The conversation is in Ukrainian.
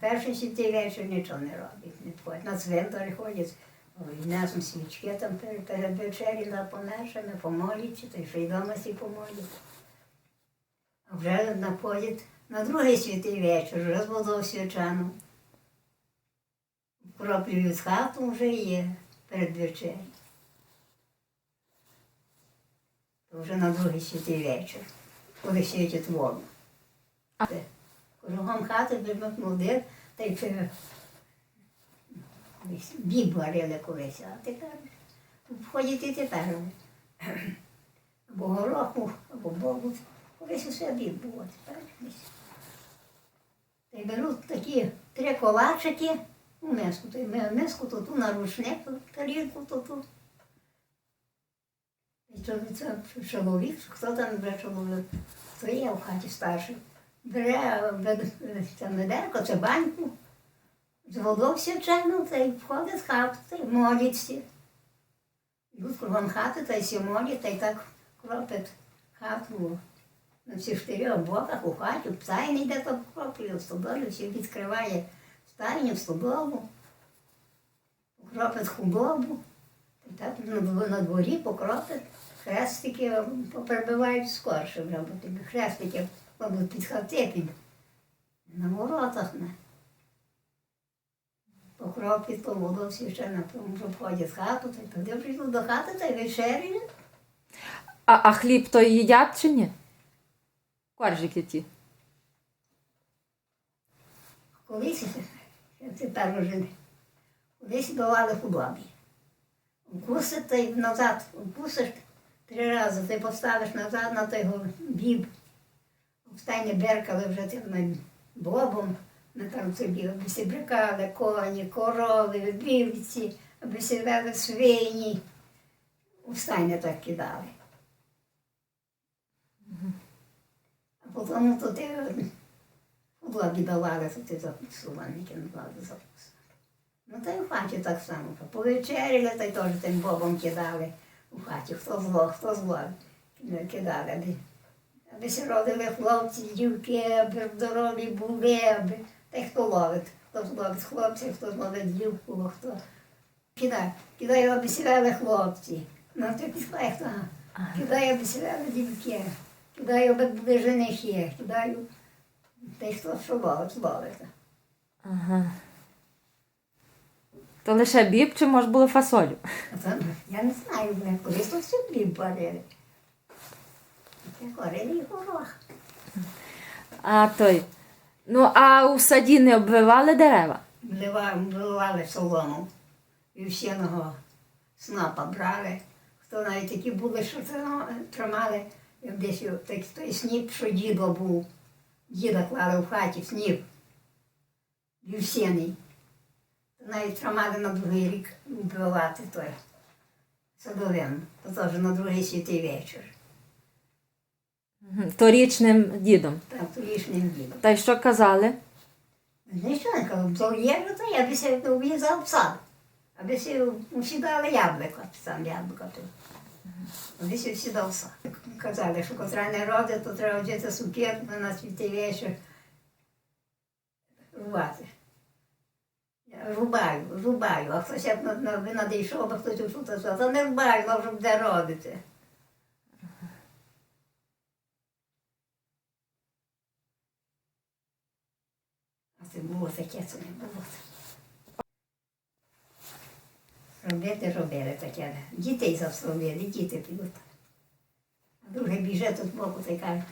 перший святий вечір нічого не роблять, не ходять. На цвинтарі ходять, несуть свічки там перед, на помершими, помоляться, та й ще й дома всі помолять. А вже находять на другий святий вечір, водою свячану. Кроплюють з хату вже є перед вечерю. Вже на другий святий вечір, коли світять воду. Кругом хати молодих, та й біб варили колись, а тепер входять і тепер. Або гороху, або бобу. Колись усе біб було, тепер. Та й беруть такі три ковачики у миску, то й ми- миску то ту на рушник, тарілку то ту. І то чоловік, хто там вже чоловік, хто є в хаті старший, бере ведерко, це баньку, з водою свячену, та й входить в хату, та й моляться. Йдуть кругом хати, та й сі молять, та й так кропить хату на всіх чотирьох боках у хаті, в стайні йде там кроплює, в стодолі, всі відкриває стайню, в стодолу, кропить худобу, і так на дворі покропить. Хрестики поприбивають скорше вже, бо тобі хрестики мабуть, під хати, на воротах. Не. Покропі то воду священна, тому що входять хату, та й тоді прийду до хати та й вечерю. А, а хліб то їдять чи ні? Коржики ті. Колись, тепер вже не. Колись давали худобі. Укусить та й назад, укусиш три рази, ти поставиш назад на той біб. Встайне беркали вже тим бобом на там собі, аби сі брикали коні, корови, вівці, аби сі свині. У так кидали. А потім то ти худобі давали, то ти запсувальники давали запусти. Ну та й в хаті так само. Повечеряли, та й теж тим бобом кидали у хаті. Хто зло, хто зло кидали. Аби, се родили хлопці, дівки, аби здорові були, аби та й хто ловить. Хто зловить хлопців, хто зловить дівку, хто кидає. Кидає, аби сідали хлопці. Ну то пішла хто. Кидає, аби сідали дівки. Кидаю, аби були женихи. Кидаю. Та й хто що ловить, ловить. Ага. То лише біб чи може було фасолю? Я не знаю, бля, колись тут всі хліб варили. Варили і горох. А той. Ну, а у саді не обвивали дерева? Вливали, вливали солому. І всіного снапа брали. Хто навіть такі були, що трима- тримали як десь так, той сніп, що дідо був. Діда клали в хаті сніп. Вівсяний. Навіть тримали на другий рік вбивати той садовин. То теж на другий святий вечір. Мгм. Торічним дідом. Там торішнім дідом. Та й що казали? Нічого не кажу, то є, то я би се ув'їздав в сад. Аби се всі дали яблуко, сам яблуко тут. Аби се всі дав сад. Казали, що котра не родить, то треба взяти сукерку на святий вечір. Рубати. Рубаю, рубаю, а хтось як би надійшов, а хтось у то сказав, та не рубаю, а вже буде родити. А це було таке, це не було. Робити робили таке. Дітей заставили, діти підуть. А друге біже тут боку та й каже,